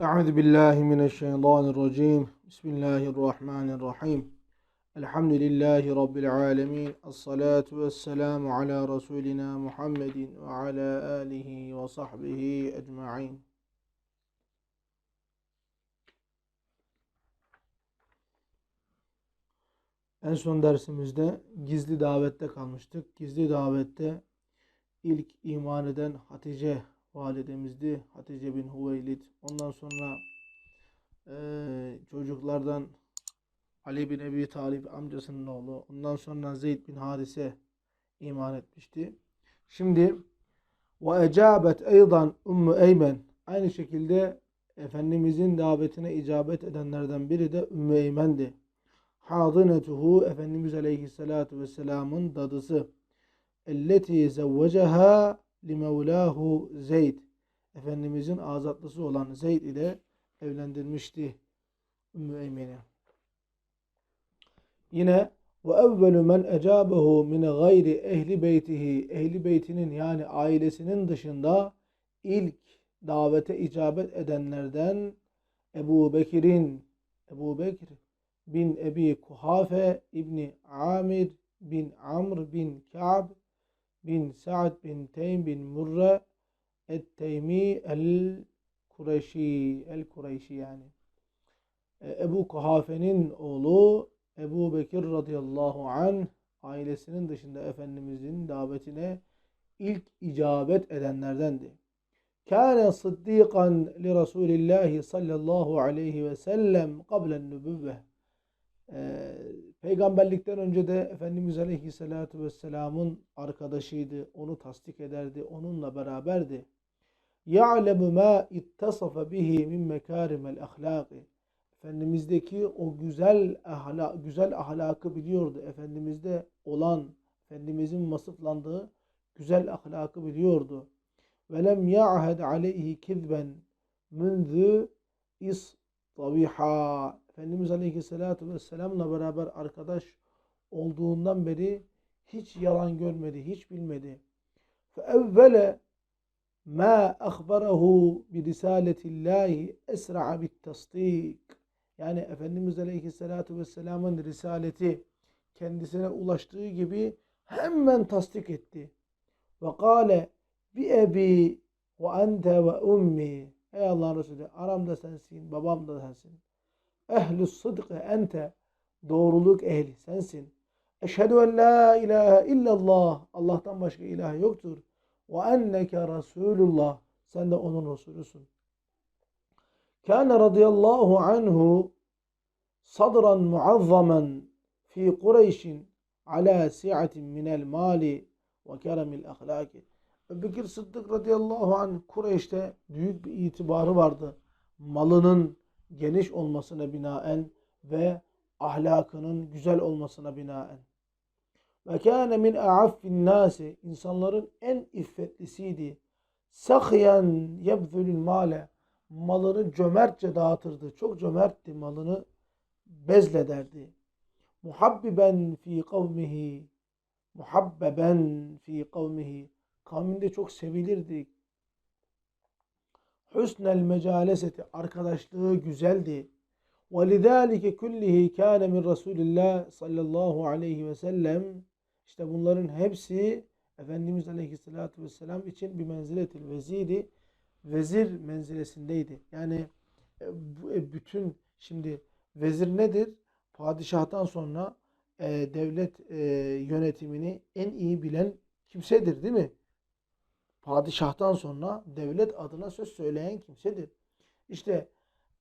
Euzu billahi mineşşeytanirracim. Bismillahirrahmanirrahim. Elhamdülillahi rabbil alamin. Essalatu vesselamu ala rasulina Muhammedin ve ala alihi ve sahbihi ecmaîn. En son dersimizde gizli davette kalmıştık. Gizli davette ilk iman eden Hatice validemizdi. Hatice bin Hüveylid. Ondan sonra eee, çocuklardan Ali bin Ebi Talib amcasının oğlu. Ondan sonra Zeyd bin Harise iman etmişti. Şimdi ve ecabet eydan Ümmü Eymen. Aynı şekilde Efendimizin davetine icabet edenlerden biri de Ümmü Eymen'di. Hadinetuhu Efendimiz Aleyhisselatü Vesselam'ın dadısı. Elleti zevvecaha li mevlahu Zeyd. Efendimizin azatlısı olan Zeyd ile evlendirmişti Ümmü Eymen'i. Yine ve evvelu men ecabehu min gayri ehli beytihi ehli beytinin yani ailesinin dışında ilk davete icabet edenlerden Ebu Bekir'in Ebu Bekir bin Ebi Kuhafe İbni Amir bin Amr bin Ka'b bin Sa'd bin Teym bin Murre Et-Teymi el-Kureyşi el-Kureyşi yani. E, Ebu Kuhafe'nin oğlu Ebu Bekir radıyallahu anh ailesinin dışında Efendimizin davetine ilk icabet edenlerdendi. Kâne sıddikan li Resulillahi sallallahu aleyhi ve sellem kablen nübüvve. Ee, peygamberlikten önce de Efendimiz Aleyhisselatü Vesselam'ın arkadaşıydı. Onu tasdik ederdi. Onunla beraberdi. يَعْلَمُ مَا اِتَّصَفَ bihi min mekarimel ahlaki. Efendimiz'deki o güzel ahla, güzel ahlakı biliyordu. Efendimiz'de olan, Efendimiz'in vasıflandığı güzel ahlakı biliyordu. Ve lem ya'hed aleyhi kizben munzu istaviha. Efendimiz Aleyhisselatü Vesselam'la beraber arkadaş olduğundan beri hiç yalan görmedi, hiç bilmedi. Ma akhbarahu bi risaletillahi esra'a bit tasdik. Yani Efendimiz Aleyhisselatü Vesselam'ın risaleti kendisine ulaştığı gibi hemen tasdik etti. Ve ente ve ummi. Ey Allah'ın Resulü aramda sensin, babam da sensin. Ehlü sıdkı ente. Doğruluk ehli sensin. Eşhedü en la ilahe illallah. Allah'tan başka ilah yoktur. Ve enneke Resulullah. Sen de onun Resulüsün. Kâne radıyallahu anhu sadran muazzaman fi Kureyşin ala si'atin minel mali ve keremil ahlaki. Ebubekir Sıddık radıyallahu anh Kureyş'te büyük bir itibarı vardı. Malının geniş olmasına binaen ve ahlakının güzel olmasına binaen. Ve kâne min a'affin nâsi insanların en iffetlisiydi. Sakyan yebzülül male malını cömertçe dağıtırdı. Çok cömertti malını bezlederdi. Muhabbiben fi kavmihi muhabbeben fi kavmihi kavminde çok sevilirdi husnel mecaleseti arkadaşlığı güzeldi. Ve lidalike kullihi kâne min Resulillah sallallahu aleyhi ve sellem. İşte bunların hepsi Efendimiz aleyhissalatu vesselam için bir menziletil vezidi. Vezir menzilesindeydi. Yani e, e, bütün şimdi vezir nedir? Padişahtan sonra e, devlet e, yönetimini en iyi bilen kimsedir değil mi? Padişahtan sonra devlet adına söz söyleyen kimsedir. İşte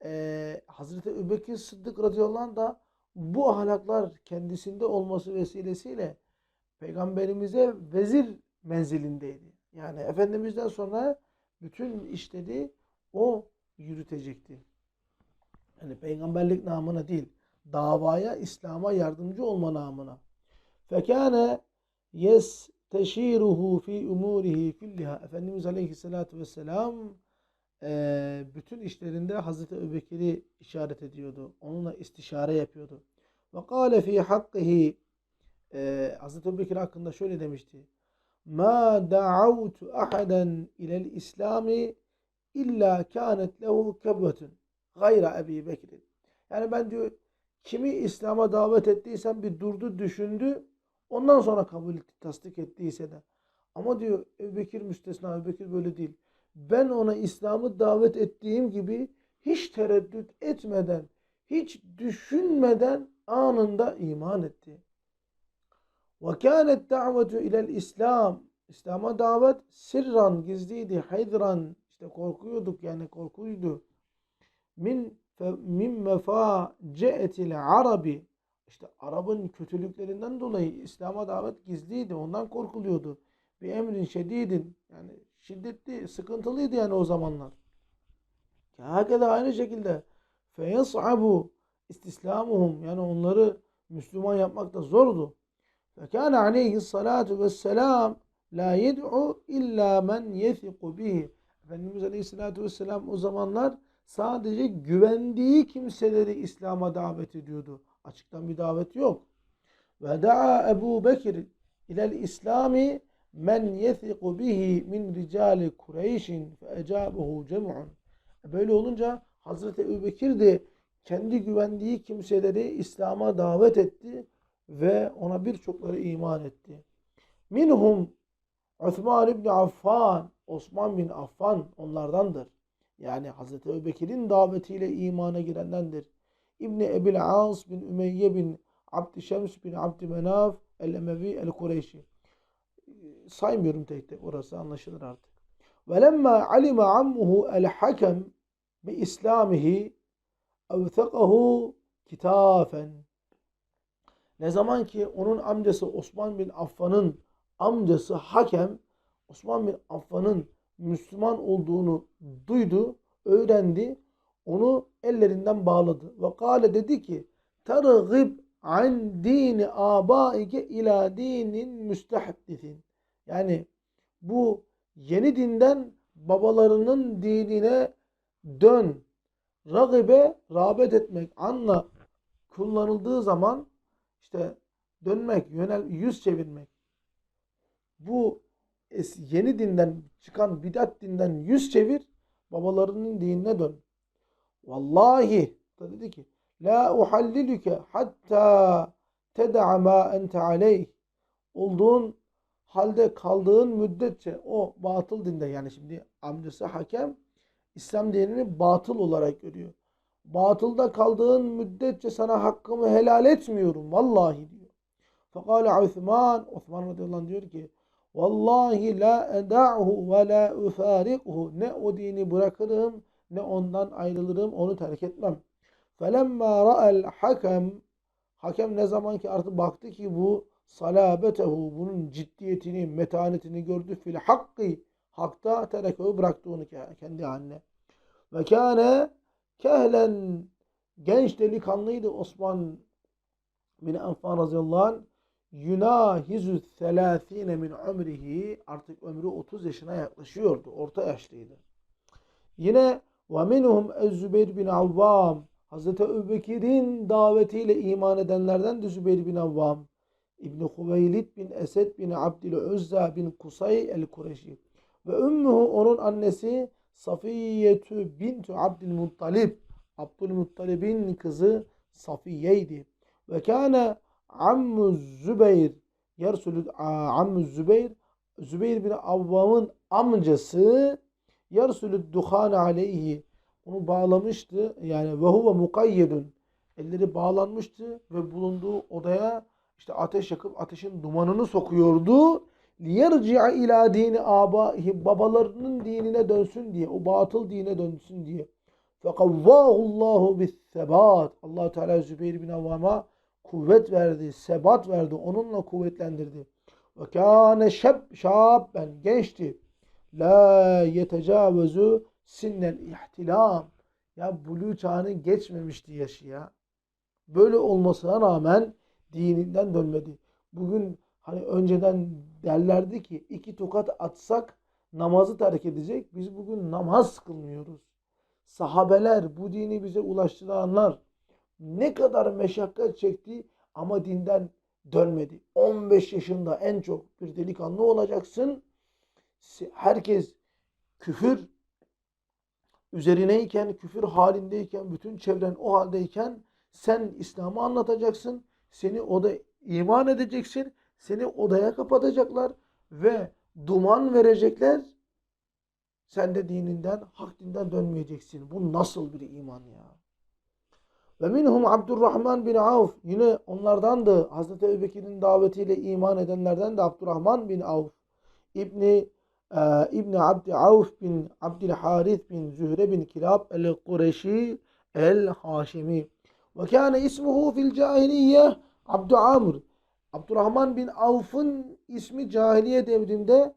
e, Hazreti Ebubekir Sıddık radıyallahu anh da bu ahlaklar kendisinde olması vesilesiyle peygamberimize vezir menzilindeydi. Yani Efendimiz'den sonra bütün işleri o yürütecekti. Yani peygamberlik namına değil, davaya, İslam'a yardımcı olma namına. Fekâne yesteşiruhu fi umurihi kulliha. Efendimiz Aleyhisselatü Vesselam eee, bütün işlerinde Hazreti Ebubekir'i işaret ediyordu. Onunla istişare yapıyordu. Ve kâle fi hakkihi eee, Hazreti Ebubekir hakkında şöyle demişti. Ma da'avtu ahaden ilel İslami illa kânet lehu kebvetun gayra Ebi Bekir. Yani ben diyor kimi İslam'a davet ettiysem bir durdu düşündü ondan sonra kabul etti tasdik ettiyse de. Ama diyor Ebu Bekir müstesna Ebu Bekir böyle değil. Ben ona İslam'ı davet ettiğim gibi hiç tereddüt etmeden hiç düşünmeden anında iman etti. Kânet davetu ilel İslam. İslam'a davet sirran gizliydi. Haydran işte korkuyorduk yani korkuydu. Min min mefaceetil arabi işte Arap'ın kötülüklerinden dolayı İslam'a davet gizliydi. Ondan korkuluyordu. Bir emrin şedidin yani şiddetli, sıkıntılıydı yani o zamanlar. Hakeza aynı şekilde feyas'abu istislamuhum yani onları Müslüman yapmak da zordu. Ve kâne aleyhissalâtu vesselâm la yed'u illa men yethiku bihi. Efendimiz Aleyhisselatü Vesselam o zamanlar sadece güvendiği kimseleri İslam'a davet ediyordu. Açıktan bir davet yok. Ve da'a Ebu Bekir ilel İslami men yethiku bihi min ricali Kureyşin fe ecabehu cem'un. Böyle olunca Hazreti Ebu Bekir de kendi güvendiği kimseleri İslam'a davet etti ve ona birçokları iman etti. Minhum Osman İbni Affan, Osman bin Affan onlardandır. Yani Hazreti Ebu Bekir'in davetiyle imana girendendir. İbni Ebil As bin Ümeyye bin Abdişems bin Abdümenaf el-Emevi el-Kureyşi. Saymıyorum tek tek orası anlaşılır artık. Ve lemma alime ammuhu el-hakem bi islamihi evthekahu kitafen. Ne zaman ki onun amcası Osman bin Affan'ın amcası Hakem Osman bin Affan'ın Müslüman olduğunu duydu, öğrendi. Onu ellerinden bağladı. Ve kâle dedi ki tergib an dini abaike ila dinin müstehdisin. Yani bu yeni dinden babalarının dinine dön. Ragibe rağbet etmek anla kullanıldığı zaman işte dönmek, yönel, yüz çevirmek. Bu yeni dinden çıkan bidat dinden yüz çevir, babalarının dinine dön. Vallahi da dedi ki La uhallilüke hatta teda'a ma ente aleyh. Olduğun halde kaldığın müddetçe o batıl dinde yani şimdi amcası hakem İslam dinini batıl olarak görüyor. Batılda kaldığın müddetçe sana hakkımı helal etmiyorum. Vallahi diyor. Fekale Osman, Osman radıyallahu anh diyor ki Vallahi la eda'hu ve la ufariquhu. Ne o dini bırakırım ne ondan ayrılırım onu terk etmem. Felemma ra'el hakem Hakem ne zaman ki artık baktı ki bu salabetehu bunun ciddiyetini, metanetini gördü fil hakkı hakta terekehu bıraktı onu kendi haline. Ve kâne kehlen genç delikanlıydı Osman bin Affan radıyallahu anh yunahizu selâthine min umrihi artık ömrü 30 yaşına yaklaşıyordu. Orta yaşlıydı. Yine minhum Ez-Zübeyir bin Avvam. Hazreti Ebubekir'in davetiyle iman edenlerden de Zübeyir bin Avvam. İbn Huveylid bin Esed bin Abdülüzza bin Kusay el-Kureşi ve ümmühü onun annesi Safiyetü bintu Abdülmuttalib Abdülmuttalib'in kızı Safiye'ydi. Ve kâne ammu Zübeyir. Yersulü ammu Zübeyir. Zübeyir bin Avvam'ın amcası Yersulü duhan aleyhi onu bağlamıştı. Yani ve huve mukayyedun elleri bağlanmıştı ve bulunduğu odaya işte ateş yakıp ateşin dumanını sokuyordu. Liyerci'a ila dini abaihi babalarının dinine dönsün diye, o batıl dine dönsün diye. Fekavvahullahu bis sebat. Allah Teala Zübeyir bin Avvam'a kuvvet verdi, sebat verdi. Onunla kuvvetlendirdi. Ve kâne şeb şabben gençti. La yetecavüzü sinnel ihtilam. Ya buluğ çağını geçmemişti yaşı ya. Böyle olmasına rağmen dininden dönmedi. Bugün hani önceden derlerdi ki iki tokat atsak namazı terk edecek. Biz bugün namaz kılmıyoruz. Sahabeler bu dini bize ulaştıranlar ne kadar meşakkat çekti ama dinden dönmedi. 15 yaşında en çok bir delikanlı olacaksın. Herkes küfür üzerineyken, küfür halindeyken, bütün çevren o haldeyken sen İslam'ı anlatacaksın. Seni oda iman edeceksin. Seni odaya kapatacaklar ve duman verecekler. Sen de dininden, hak dinden dönmeyeceksin. Bu nasıl bir iman ya? Ve minhum Abdurrahman bin Avf. Yine onlardandı. Hazreti Ebubekir'in davetiyle iman edenlerden de Abdurrahman bin Avf. İbni e, İbni Abdi Avf bin Abdülharith bin Zühre bin Kilab el-Kureşi el-Haşimi. Ve kâne ismuhu fil cahiliye Abdü Amr. Abdurrahman bin Avf'ın ismi cahiliye devrinde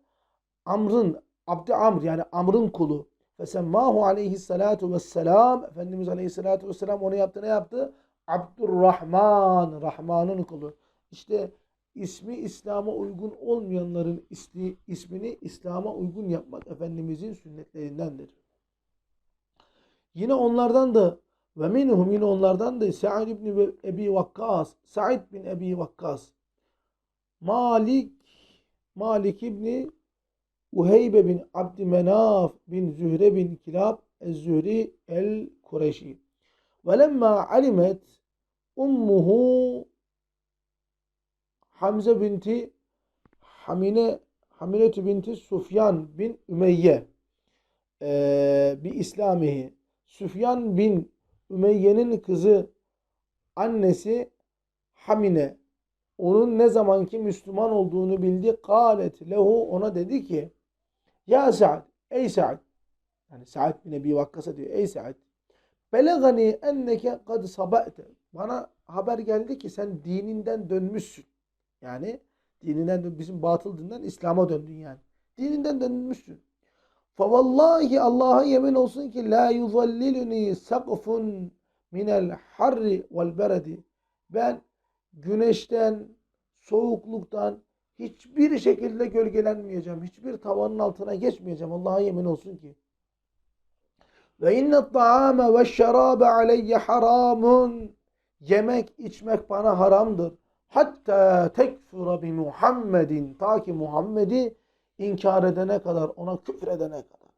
Amr'ın, Abdü Amr yani Amr'ın kulu. Fesemmahu aleyhissalatu vesselam. Efendimiz aleyhissalatu vesselam onu yaptı ne yaptı? Abdurrahman, Rahman'ın kulu. İşte ismi İslam'a uygun olmayanların ismi, ismini İslam'a uygun yapmak Efendimizin sünnetlerindendir. Yine onlardan da ve minhum yine onlardan da Sa'id ibn Ebi Vakkas, Sa'id bin Ebi Vakkas, Malik, Malik ibni Uheybe bin Abdümenaf bin Zühre bin Kilab el-Zühri el-Kureşi. Ve lemma alimet ummuhu Hamze binti Hamine Hamiletü binti Sufyan bin Ümeyye. Ee, bir İslamihi. Süfyan bin Ümeyye'nin kızı annesi Hamine. Onun ne zamanki Müslüman olduğunu bildi. Kalet lehu ona dedi ki Ya Sa'd ey Sa'd. Yani Sa'd bin Ebi Vakkas'a diyor ey Sa'd Belegani enneke kad sabahte bana haber geldi ki sen dininden dönmüşsün. Yani dininden bizim batıl dinden İslam'a döndün yani. Dininden dönmüşsün. Favallahi Allah'a yemin olsun ki la yuzalliluni sakfun minel harri vel beredi. Ben güneşten, soğukluktan hiçbir şekilde gölgelenmeyeceğim. Hiçbir tavanın altına geçmeyeceğim. Allah'a yemin olsun ki. Ve inne ta'ame ve şerabe aleyye haramun. Yemek, içmek bana haramdır. Hatta tekfura bi Muhammedin. Ta ki Muhammed'i inkar edene kadar, ona küfür edene kadar.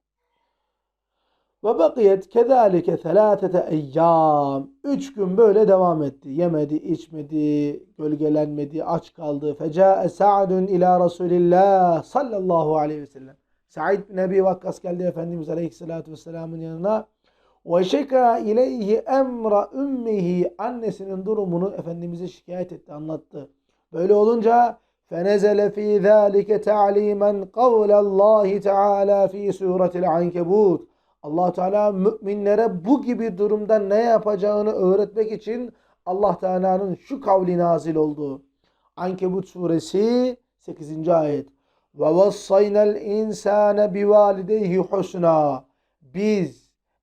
Ve bakiyet kezalike selâsete eyyâm. Üç gün böyle devam etti. Yemedi, içmedi, gölgelenmedi, aç kaldı. Fecâe Sa'dun ila Resulillah sallallahu aleyhi ve sellem. Sa'id bin Ebi Vakkas geldi Efendimiz aleyhissalâtu vesselamın yanına. Ve şeka ileyhi emra ümmihi. Annesinin durumunu Efendimiz'e şikayet etti, anlattı. Böyle olunca فنزل في ذلك تعليما قول الله تعالى في سورة العنكبوت allah Teala müminlere bu gibi durumda ne yapacağını öğretmek için Allah Teala'nın şu kavli nazil oldu. Ankebut suresi 8. ayet. Ve vassaynel insane bivalideyhi husna. Biz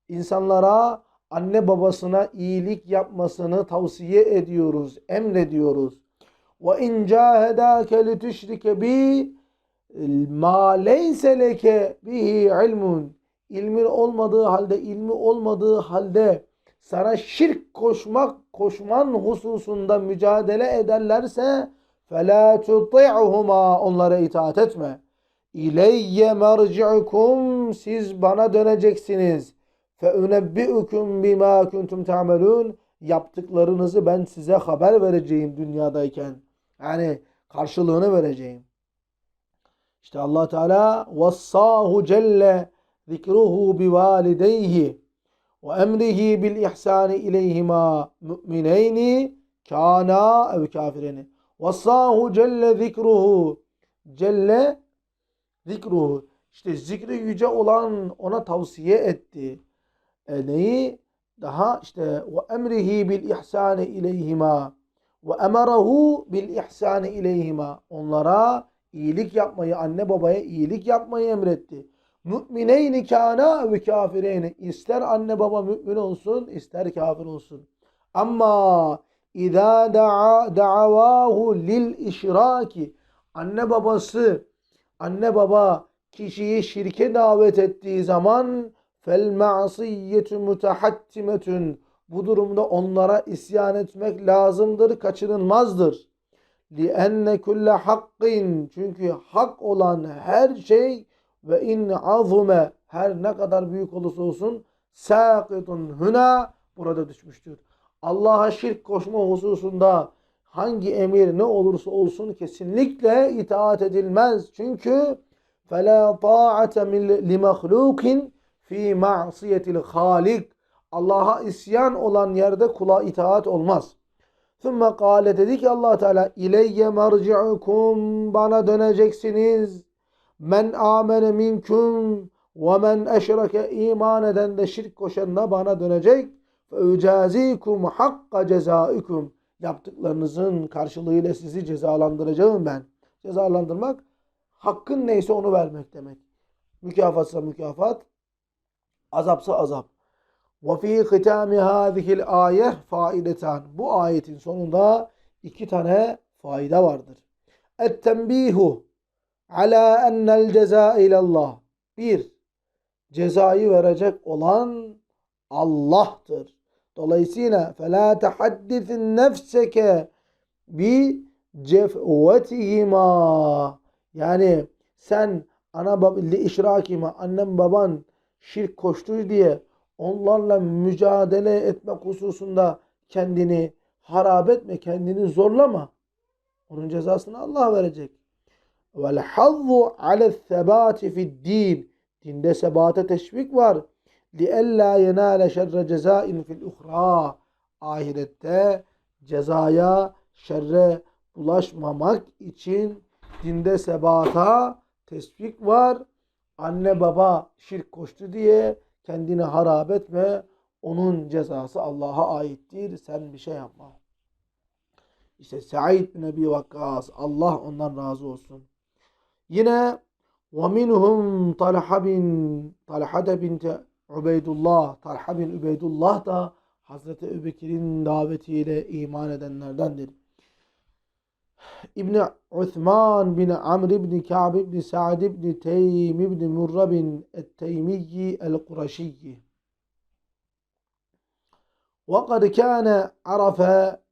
insanlara anne babasına iyilik yapmasını tavsiye ediyoruz, emrediyoruz. Ve in cahedake litüşrike bi ma leyse leke bihi ilmun ilmin olmadığı halde, ilmi olmadığı halde sana şirk koşmak, koşman hususunda mücadele ederlerse فَلَا تُطِعْهُمَا Onlara itaat etme. İleyye merci'ukum Siz bana döneceksiniz. فَاُنَبِّئُكُمْ بِمَا كُنْتُمْ تَعْمَلُونَ Yaptıklarınızı ben size haber vereceğim dünyadayken. Yani karşılığını vereceğim. İşte Allah Teala vassahu celle zikruhu bivalideyhi ve emrihi bil ihsani ileyhima mümineyni kana ev kafireni. Vassahu celle zikruhu celle zikruhu işte zikri yüce olan ona tavsiye etti. E neyi? Daha işte ve emrihi bil ihsani ileyhima ve emarahu bil ihsani ileyhima onlara iyilik yapmayı anne babaya iyilik yapmayı emretti. Mümineyni kâna ve kafireyni. İster anne baba mümin olsun, ister kafir olsun. Ama İzâ da'a da'avahu lil işraki. Anne babası, anne baba kişiyi şirke davet ettiği zaman fel ma'siyyetu mutahattimetun. Bu durumda onlara isyan etmek lazımdır, kaçınılmazdır. لِأَنَّ kulle hakkin Çünkü hak olan her şey ve in azume her ne kadar büyük olursa olsun sakitun huna burada düşmüştür. Allah'a şirk koşma hususunda hangi emir ne olursa olsun kesinlikle itaat edilmez. Çünkü فَلَا طَاعَةَ لِمَخْلُوقٍ fi ma'siyetil halik. Allah'a isyan olan yerde kula itaat olmaz. Sümme kâle dedi ki allah Teala ileyye merci'ukum bana döneceksiniz. Men amene minkum ve men eşreke iman eden de şirk koşan da bana dönecek. Ücazikum hakka cezaikum. Yaptıklarınızın karşılığıyla sizi cezalandıracağım ben. Cezalandırmak hakkın neyse onu vermek demek. Mükafatsa mükafat, azapsa azap. Ve fi hitami hadihil ayeh faidetan. Bu ayetin sonunda iki tane fayda vardır. Et-tenbihu ala ennel ceza ilallah. Bir, cezayı verecek olan Allah'tır. Dolayısıyla فَلَا تَحَدِّثٍ نَفْسَكَ بِجَفْوَتِهِمَا Yani sen ana bab li işrakima annem baban şirk koştu diye onlarla mücadele etmek hususunda kendini harap etme, kendini zorlama. Onun cezasını Allah verecek. Vel hazzu ale sebati fid din. Dinde sebate teşvik var. لِأَلَّا يَنَالَ شَرَّ جَزَائِنْ fil الْاُخْرَى Ahirette cezaya, şerre bulaşmamak için dinde sebata teşvik var. Anne baba şirk koştu diye kendini harap etme. Onun cezası Allah'a aittir. Sen bir şey yapma. İşte Said bin Ebi Vakkas Allah ondan razı olsun. Yine وَمِنْهُمْ طَلْحَ bin Talha bint Ubeydullah, Talha bin Ubeydullah da Hazreti Ebubekir'in davetiyle iman edenlerdendir. İbni Uthman bin Amr bin Ka'b bin Sa'd bin Teym bin Murra bin Et-Teymiyyi El-Kureşiyyi. وَقَدْ كَانَ عَرَفَ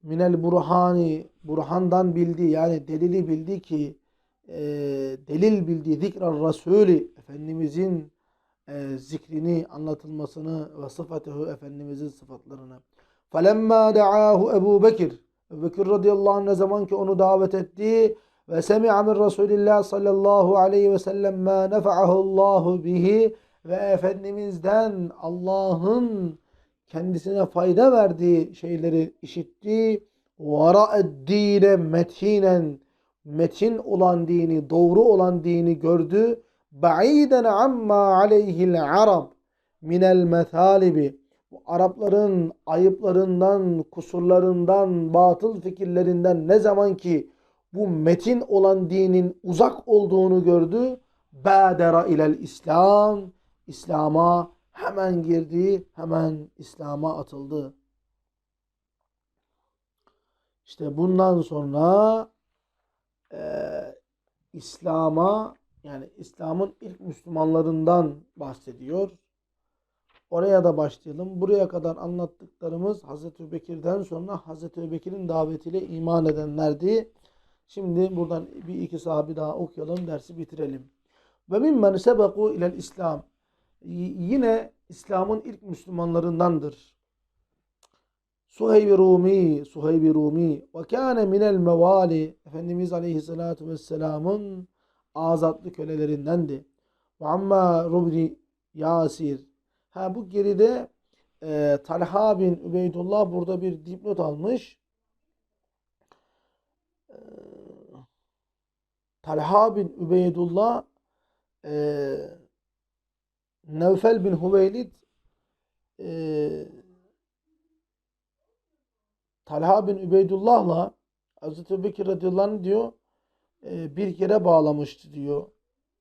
مِنَ الْبُرْحَانِ Burhandan bildi yani delili bildi ki e, delil bildi zikrar Resulü Efendimizin e, zikrini anlatılmasını ve sıfatıhu Efendimizin sıfatlarını. فَلَمَّا دَعَاهُ Ebu Bekir Ebu Bekir radıyallahu anh ne zaman ki onu davet etti ve semi'a min Resulillah sallallahu aleyhi ve sellem ma nefa'ahullahu bihi ve Efendimiz'den Allah'ın kendisine fayda verdiği şeyleri işitti. وَرَأَدْد۪ينَ metinen metin olan dini, doğru olan dini gördü ba'iden amma aleyhil arab minel methalibi bu Arapların ayıplarından, kusurlarından, batıl fikirlerinden ne zaman ki bu metin olan dinin uzak olduğunu gördü, bâdera ilel İslam, İslam'a hemen girdi, hemen İslam'a atıldı. İşte bundan sonra e, İslam'a yani İslam'ın ilk Müslümanlarından bahsediyor. Oraya da başlayalım. Buraya kadar anlattıklarımız Hazreti Bekir'den sonra Hazreti Bekir'in davetiyle iman edenlerdi. Şimdi buradan bir iki sahabi daha okuyalım, dersi bitirelim. Ve mimmen sebeku ilel İslam. Yine İslam'ın ilk Müslümanlarındandır. Suheyb Rumi, Suheyb Rumi ve kâne minel mevali Efendimiz Aleyhisselatü Vesselam'ın azatlı kölelerindendi. Ve amma Rubni Yasir. Ha bu geride e, Talha bin Übeydullah burada bir dipnot almış. E, Talha bin Übeydullah e, Nevfel bin Hüveylid e, Talha bin Übeydullah'la Hazreti Bekir radıyallahu diyor e, bir kere bağlamıştı diyor.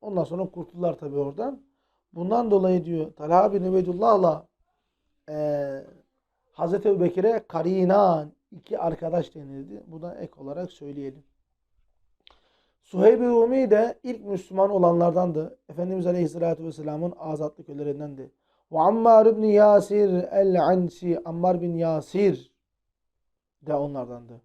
Ondan sonra kurtuldular tabi oradan. Bundan dolayı diyor Talha bin Ubeydullah'la e, Hazreti Ebubekir'e karinan iki arkadaş denildi. Bu da ek olarak söyleyelim. Suheyb-i Rumi de ilk Müslüman olanlardandı. Efendimiz Aleyhisselatü Vesselam'ın azatlı kölelerindendi. Ve Ammar ibn Yasir el-Ansi Ammar bin Yasir de onlardandı.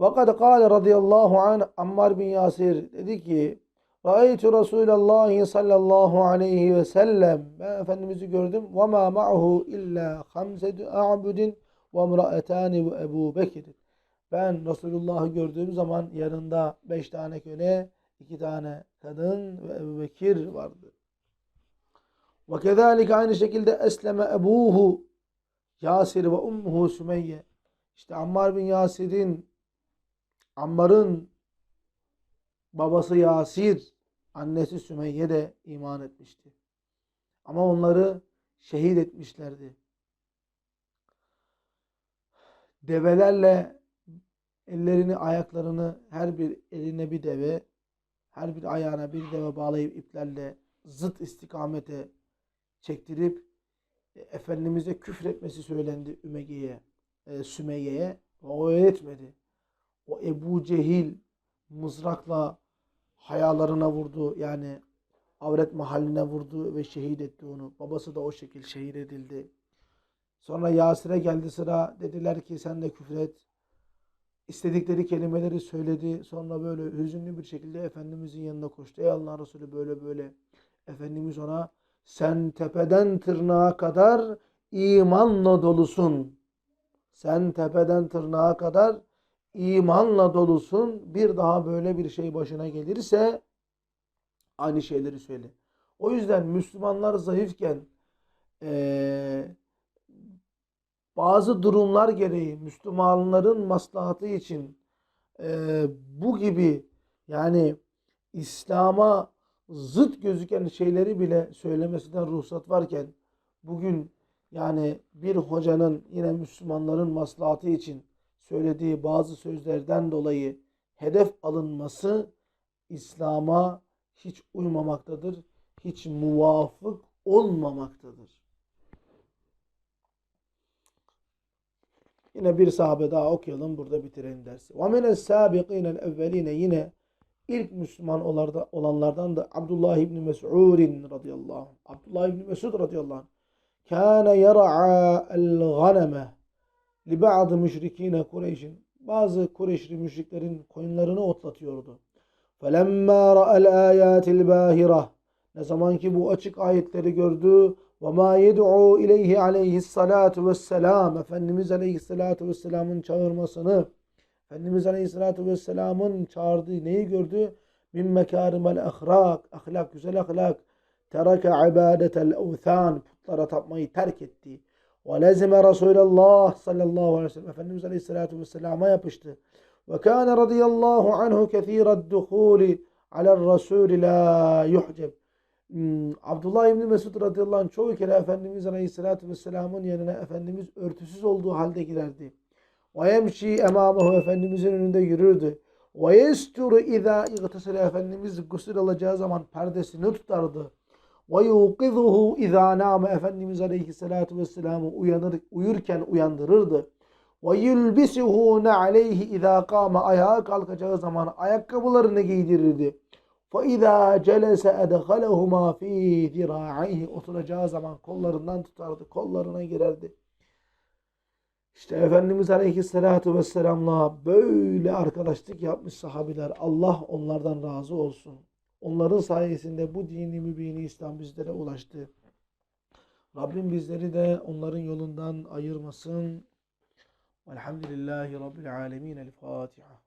Ve kad kâle radıyallahu anh Ammar bin Yasir dedi ki Ra'aytu Resulallah sallallahu aleyhi ve sellem. Ben Efendimiz'i gördüm. Ve ma ma'hu illa hamsetu a'budin ve imra'etani ve Ebu Bekir. Ben Resulullah'ı gördüğüm zaman yanında beş tane köle, iki tane kadın ve Ebu Bekir vardı. Ve kezalike aynı şekilde esleme ebuhu Yasir ve ummuhu Sümeyye. İşte Ammar bin Yasir'in Ammar'ın babası Yasir, annesi Sümeyye de iman etmişti. Ama onları şehit etmişlerdi. Develerle ellerini, ayaklarını her bir eline bir deve, her bir ayağına bir deve bağlayıp iplerle zıt istikamete çektirip e, Efendimiz'e küfretmesi söylendi Ümege'ye, e, Sümeyye'ye o öğretmedi. O Ebu Cehil mızrakla hayalarına vurdu. Yani avret mahalline vurdu ve şehit etti onu. Babası da o şekil şehit edildi. Sonra Yasir'e geldi sıra. Dediler ki sen de küfret. İstedikleri kelimeleri söyledi. Sonra böyle hüzünlü bir şekilde Efendimizin yanına koştu. Ey Allah Resulü böyle böyle. Efendimiz ona sen tepeden tırnağa kadar imanla dolusun. Sen tepeden tırnağa kadar imanla dolusun. Bir daha böyle bir şey başına gelirse aynı şeyleri söyle. O yüzden Müslümanlar zayıfken eee, bazı durumlar gereği Müslümanların maslahatı için eee, bu gibi yani İslam'a zıt gözüken şeyleri bile söylemesinden ruhsat varken bugün yani bir hocanın yine Müslümanların maslahatı için söylediği bazı sözlerden dolayı hedef alınması İslam'a hiç uymamaktadır. Hiç muvafık olmamaktadır. Yine bir sahabe daha okuyalım burada bitirelim dersi. Mines sabiqinel evveline yine ilk Müslüman olanlardan da Abdullah İbni Mes'udin radıyallahu anh. Abdullah İbni Mesud radıyallahu anh. Kâne yer'a el ganeme li ba'd müşrikine Kureyş'in. Bazı Kureyşli müşriklerin koyunlarını otlatıyordu. فَلَمَّا رَأَى الْآيَاتِ الْبَاهِرَةِ Ne zaman ki bu açık ayetleri gördü وَمَا يَدْعُوا اِلَيْهِ عَلَيْهِ الصَّلَاةُ وَالسَّلَامُ Efendimiz Aleyhisselatü Vesselam'ın çağırmasını Efendimiz Aleyhisselatü Vesselam'ın çağırdığı neyi gördü? Min mekârimel ahlak, ahlak, güzel ahlak. Tereke ibadetel evthan, putlara tapmayı terk etti. Ve lezime Resulullah sallallahu aleyhi ve sellem. Efendimiz Aleyhisselatü Vesselam'a yapıştı. Ve kâne radıyallahu anhu kethîred duhûli alel rasûli la yuhceb. Hmm, Abdullah İbni Mesud radıyallahu anh çoğu kere Efendimiz Aleyhisselatü Vesselam'ın yanına Efendimiz örtüsüz olduğu halde girerdi. Ve yemşi emamahu Efendimizin önünde yürürdü. Ve yesturu izâ igtasile Efendimiz gusül alacağı zaman perdesini tutardı. Ve yuqizuhu izâ nâme. Efendimiz aleyhissalâtu vesselâm'ı uyanır, uyurken uyandırırdı. Ve yülbisuhu aleyhi izâ kâme. Ayağa kalkacağı zaman ayakkabılarını giydirirdi. Ve izâ celese edhalehumâ fî zirâ'ihi. Oturacağı zaman kollarından tutardı, kollarına girerdi. İşte Efendimiz Aleyhisselatü Vesselam'la böyle arkadaşlık yapmış sahabiler. Allah onlardan razı olsun. Onların sayesinde bu dini mübini İslam bizlere ulaştı. Rabbim bizleri de onların yolundan ayırmasın. Velhamdülillahi Rabbil Alemin. El Fatiha.